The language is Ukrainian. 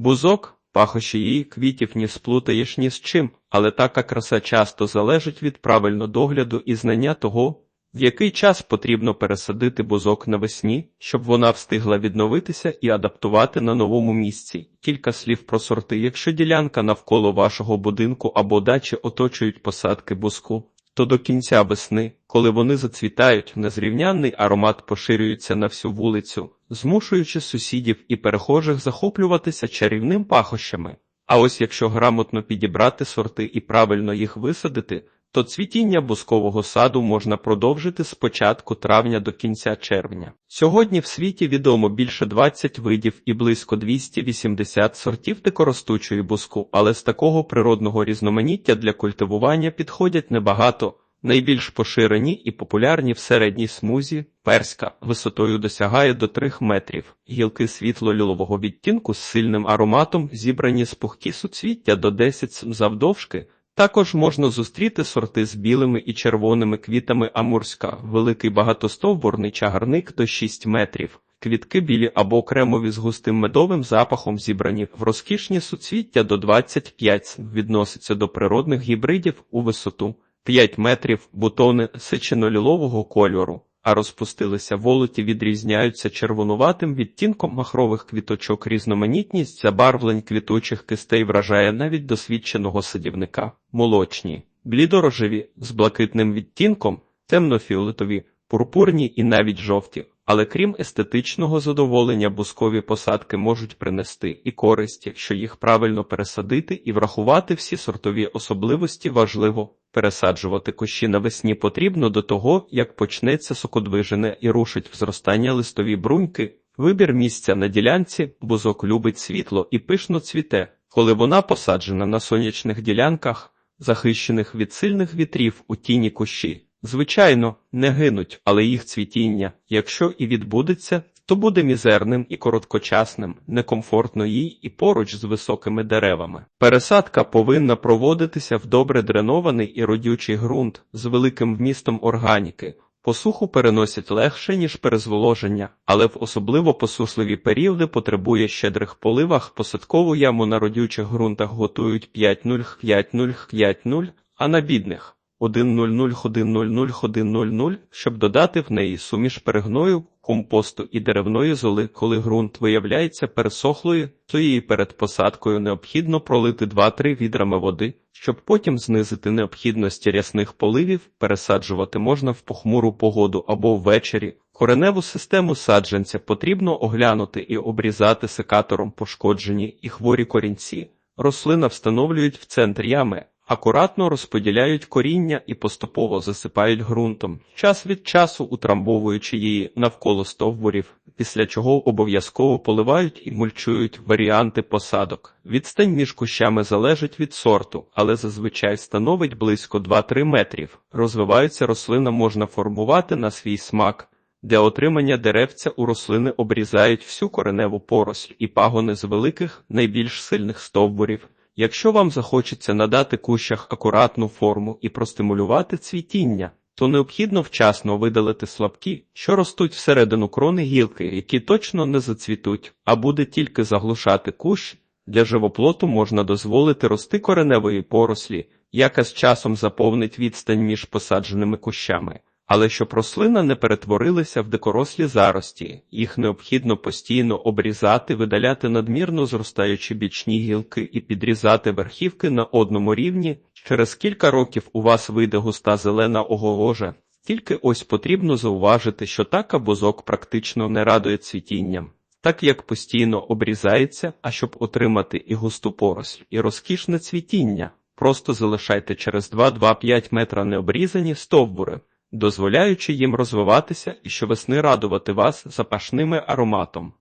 Бузок, пахощі її квітів ні сплутаєш ні з чим, але така краса часто залежить від правильного догляду і знання того, в який час потрібно пересадити бузок навесні, щоб вона встигла відновитися і адаптувати на новому місці. Кілька слів про сорти. Якщо ділянка навколо вашого будинку або дачі оточують посадки бузку, то до кінця весни, коли вони зацвітають, незрівнянний аромат поширюється на всю вулицю, змушуючи сусідів і перехожих захоплюватися чарівним пахощами. А ось якщо грамотно підібрати сорти і правильно їх висадити, то цвітіння бускового саду можна продовжити з початку травня до кінця червня. Сьогодні в світі відомо більше 20 видів і близько 280 сортів дикоростучої буску, але з такого природного різноманіття для культивування підходять небагато. Найбільш поширені і популярні в середній смузі перська висотою досягає до 3 метрів. Гілки світло-лілового відтінку з сильним ароматом зібрані з пухкі суцвіття до 10 см завдовжки. Також можна зустріти сорти з білими і червоними квітами амурська, великий багатостовбурний чагарник до 6 метрів. Квітки білі або кремові з густим медовим запахом зібрані в розкішні суцвіття до 25 см, відноситься до природних гібридів у висоту 5 метрів, бутони сичино-лілового кольору, а розпустилися волоті відрізняються червонуватим відтінком махрових квіточок. Різноманітність забарвлень квітучих кистей вражає навіть досвідченого садівника. Молочні, блідорожеві, з блакитним відтінком, темнофіолетові, пурпурні і навіть жовті. Але крім естетичного задоволення, бускові посадки можуть принести і користь, якщо їх правильно пересадити і врахувати всі сортові особливості важливо. Пересаджувати кущі навесні потрібно до того, як почнеться сокодвижене і рушить в зростання листові бруньки. Вибір місця на ділянці бузок любить світло і пишно цвіте, коли вона посаджена на сонячних ділянках, захищених від сильних вітрів у тіні кущі. Звичайно, не гинуть, але їх цвітіння, якщо і відбудеться, то буде мізерним і короткочасним, некомфортно їй і поруч з високими деревами. Пересадка повинна проводитися в добре дренований і родючий ґрунт з великим вмістом органіки. Посуху переносять легше, ніж перезволоження, але в особливо посушливі періоди потребує щедрих поливах. Посадкову яму на родючих ґрунтах готують 5-0, 5-0, 5-0, а на бідних 1-0-0-1-0-0-1-0-0, щоб додати в неї суміш перегною, компосту і деревної золи. Коли ґрунт виявляється пересохлою, то її перед посадкою необхідно пролити 2-3 відрами води, щоб потім знизити необхідність рясних поливів, пересаджувати можна в похмуру погоду або ввечері. Кореневу систему саджанця потрібно оглянути і обрізати секатором пошкоджені і хворі корінці. Рослина встановлюють в центр ями, акуратно розподіляють коріння і поступово засипають ґрунтом, час від часу утрамбовуючи її навколо стовбурів, після чого обов'язково поливають і мульчують варіанти посадок. Відстань між кущами залежить від сорту, але зазвичай становить близько 2-3 метрів. Розвивається рослина можна формувати на свій смак. Для отримання деревця у рослини обрізають всю кореневу поросль і пагони з великих, найбільш сильних стовбурів. Якщо вам захочеться надати кущах акуратну форму і простимулювати цвітіння, то необхідно вчасно видалити слабкі, що ростуть всередину крони гілки, які точно не зацвітуть, а буде тільки заглушати кущ. Для живоплоту можна дозволити рости кореневої порослі, яка з часом заповнить відстань між посадженими кущами. Але щоб рослина не перетворилися в дикорослі зарості, їх необхідно постійно обрізати, видаляти надмірно зростаючі бічні гілки і підрізати верхівки на одному рівні. Через кілька років у вас вийде густа зелена огорожа. Тільки ось потрібно зауважити, що така бузок практично не радує цвітінням, так як постійно обрізається, а щоб отримати і густу поросль, і розкішне цвітіння, просто залишайте через 2-2-5 метра необрізані стовбури дозволяючи їм розвиватися і щовесни радувати вас запашними ароматом.